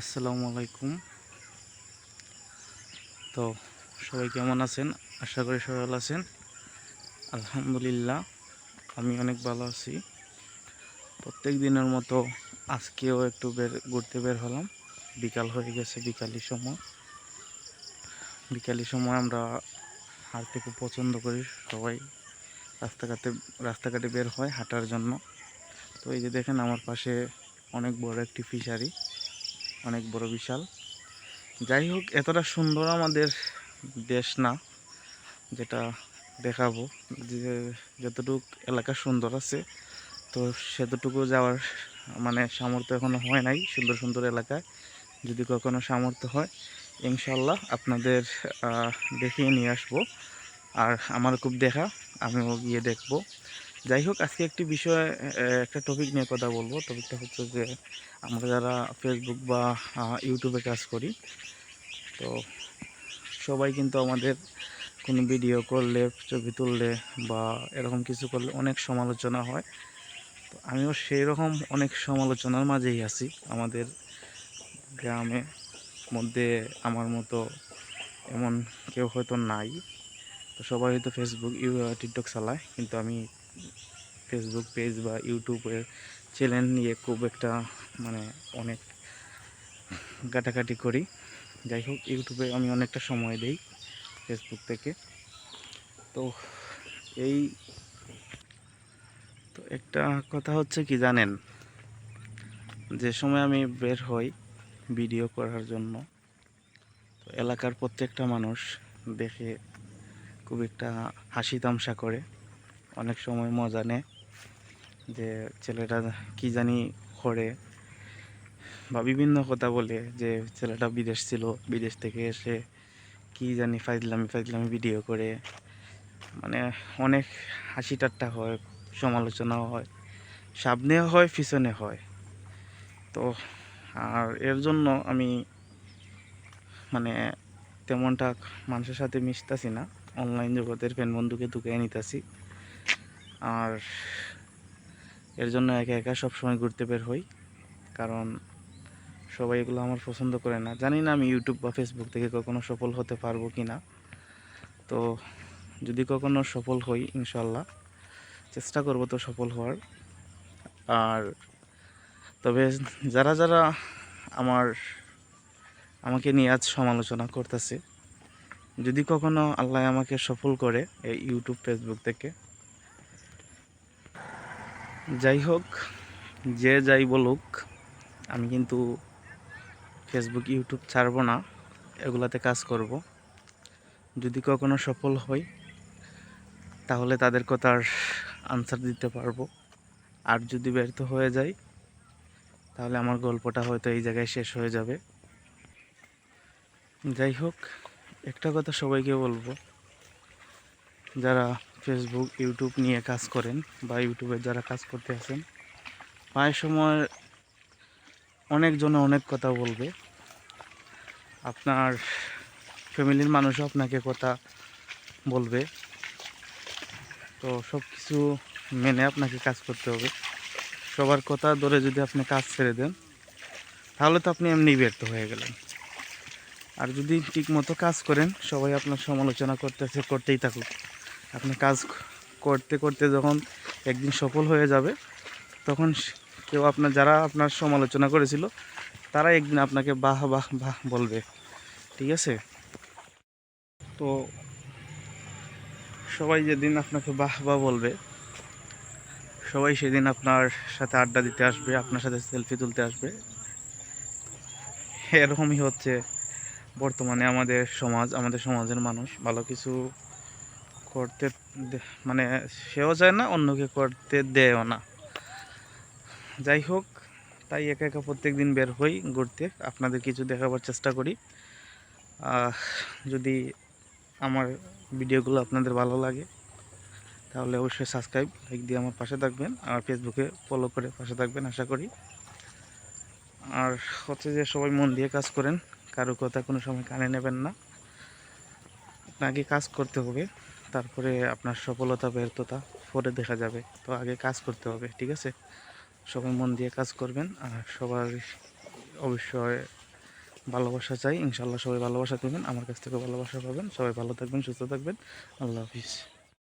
আসসালামু আলাইকুম। তো সবাই কেমন আছেন? আশা করি সবাই ভালো আছেন। আলহামদুলিল্লাহ, আমি অনেক ভালো আছি। প্রত্যেক দিনের মতো আজকেও একটু বের, ঘুরতে বের হলাম। বিকাল হয়ে গেছে, বিকালি সময়। বিকালি সময় আমরা হাঁটতে খুব পছন্দ করি সবাই। রাস্তাঘাটে রাস্তাঘাটে বের হয় হাঁটার জন্য। তো এই যে দেখেন আমার পাশে অনেক বড় একটি ফিশারি। অনেক বড় বিশাল। যাই হোক, এতটা সুন্দর আমাদের দেশ না, যেটা দেখাবো। যে যতটুক এলাকা সুন্দর আছে, তো সেতটুকু যাওয়ার মানে সামর্থ্য এখনও হয় নাই সুন্দর সুন্দর এলাকায়। যদি কখনো সামর্থ্য হয় ইনশাল্লাহ আপনাদের দেখিয়ে নিয়ে আসব। আর আমার খুব দেখা, আমিও গিয়ে দেখব। যাই হোক, আজকে একটি বিষয় একটা টপিক নিয়ে কথা বলব। টপিকটা হচ্ছে যে, আমরা যারা ফেসবুক বা ইউটিউবে কাজ করি, তো সবাই কিন্তু আমাদের কোনো ভিডিও করলে, ছবি তুললে বা এরকম কিছু করলে অনেক সমালোচনা হয়। তো আমিও সেই রকম অনেক সমালোচনার মাঝেই আছি। আমাদের গ্রামে মধ্যে আমার মতো এমন কেউ হয়তো নাই। তো সবাই হয়তো ফেসবুক টিকটক চালায়, কিন্তু আমি ফেসবুক পেজ বা ইউটিউবের চ্যানেল নিয়ে খুব একটা মানে অনেক ঘাটাঘাটি করি। যাই হোক ইউটিউবে আমি অনেকটা সময় দেই ফেসবুক থেকে। তো এই তো একটা কথা হচ্ছে কি জানেন? যে সময় আমি বের হই ভিডিও করার জন্য, তো এলাকার প্রত্যেকটা মানুষ দেখে খুব একটা হাসি তামসা করে। অনেক সময় মজা নেয় যে ছেলেটা কি জানি করে বা বিভিন্ন কথা বলে যে ছেলেটা বিদেশ ছিল, বিদেশ থেকে এসে কি জানি ফাইজলামি ফাইজলামি ভিডিও করে। মানে অনেক হাসি ঠাট্টা হয়, সমালোচনাও হয় সামনেও হয়, পিছনে হয়। তো আর এর জন্য আমি মানে তেমনটা মানুষের সাথে মিশতাছি না। অনলাইন জগতের ফ্যান বন্ধুকে তুকে নিতেছি। আর এর জন্য একা একা সবসময় ঘুরতে বের হই, কারণ সবাই এগুলো আমার পছন্দ করে না। জানি না আমি ইউটিউব বা ফেসবুক থেকে কখনো সফল হতে পারব কি না তো যদি কখনো সফল হই ইনশাল্লাহ চেষ্টা করব তো সফল হওয়ার। আর তবে যারা যারা আমার, আমাকে নিয়ে আজ সমালোচনা করতেছে, যদি কখনো আল্লাহ আমাকে সফল করে এই ইউটিউব ফেসবুক থেকে যাই হোক, যে যাই বলুক, আমি কিন্তু ফেসবুক ইউটিউব ছাড়বো না, এগুলাতে কাজ করব। যদি কখনো সফল হই, তাহলে তাদের কথার আনসার দিতে পারব। আর যদি ব্যর্থ হয়ে যাই, তাহলে আমার গল্পটা হয়তো এই জায়গায় শেষ হয়ে যাবে। যাই হোক, একটা কথা সবাইকে বলব, যারা ফেসবুক ইউটিউব নিয়ে কাজ করেন বা ইউটিউবে যারা কাজ করতে আছেন প্রায় সময় অনেকজনে অনেক কথা বলবে। আপনার ফ্যামিলির মানুষও আপনাকে কথা বলবে। তো সব কিছু মেনে আপনাকে কাজ করতে হবে। সবার কথা ধরে যদি আপনি কাজ ছেড়ে দেন, তাহলে তো আপনি এমনি ব্যর্থ হয়ে গেলেন। আর যদি ঠিক মতো কাজ করেন, সবাই আপনার সমালোচনা করতেছে, করতেই থাকুক। আপনি কাজ করতে করতে যখন একদিন সফল হয়ে যাবে, তখন কেউ আপনার, যারা আপনার সমালোচনা করেছিল, তারা একদিন আপনাকে বাহ বাহ বাহ বলবে। ঠিক আছে? তো সবাই যেদিন আপনাকে বাহ বাহ বলবে, সবাই সেদিন আপনার সাথে আড্ডা দিতে আসবে, আপনার সাথে সেলফি তুলতে আসবে। এরকমই হচ্ছে বর্তমানে আমাদের সমাজ, আমাদের সমাজের মানুষ, ভালো কিছু করতে মানে সেও চায় না, অন্যকে করতে দেয়ও না। যাই হোক, তাই একা একা প্রত্যেক দিন বের হই ঘুরতে। আপনাদের কিছু দেখাবার চেষ্টা করি। যদি আমার ভিডিওগুলো আপনাদের ভালো লাগে, তাহলে অবশ্যই সাবস্ক্রাইব, লাইক দিয়ে আমার পাশে থাকবেন, আর ফেসবুকে ফলো করে পাশে থাকবেন, আশা করি। আর হচ্ছে যে সবাই মন দিয়ে কাজ করেন, কারও কথা কোনো সময় কানে নেবেন না। আপনাকে কাজ করতে হবে। তারপরে আপনার সফলতা, ব্যর্থতা, পরে দেখা যাবে। তো আগে কাজ করতে হবে, ঠিক আছে? সবাই মন দিয়ে কাজ করবেন আর সবার অবশ্যই ভালোবাসা চাই। ইনশাল্লাহ সবাই ভালোবাসা দেবেন, আমার কাছ থেকে ভালোবাসা পাবেন। সবাই ভালো থাকবেন, সুস্থ থাকবেন। আল্লাহ হাফিজ।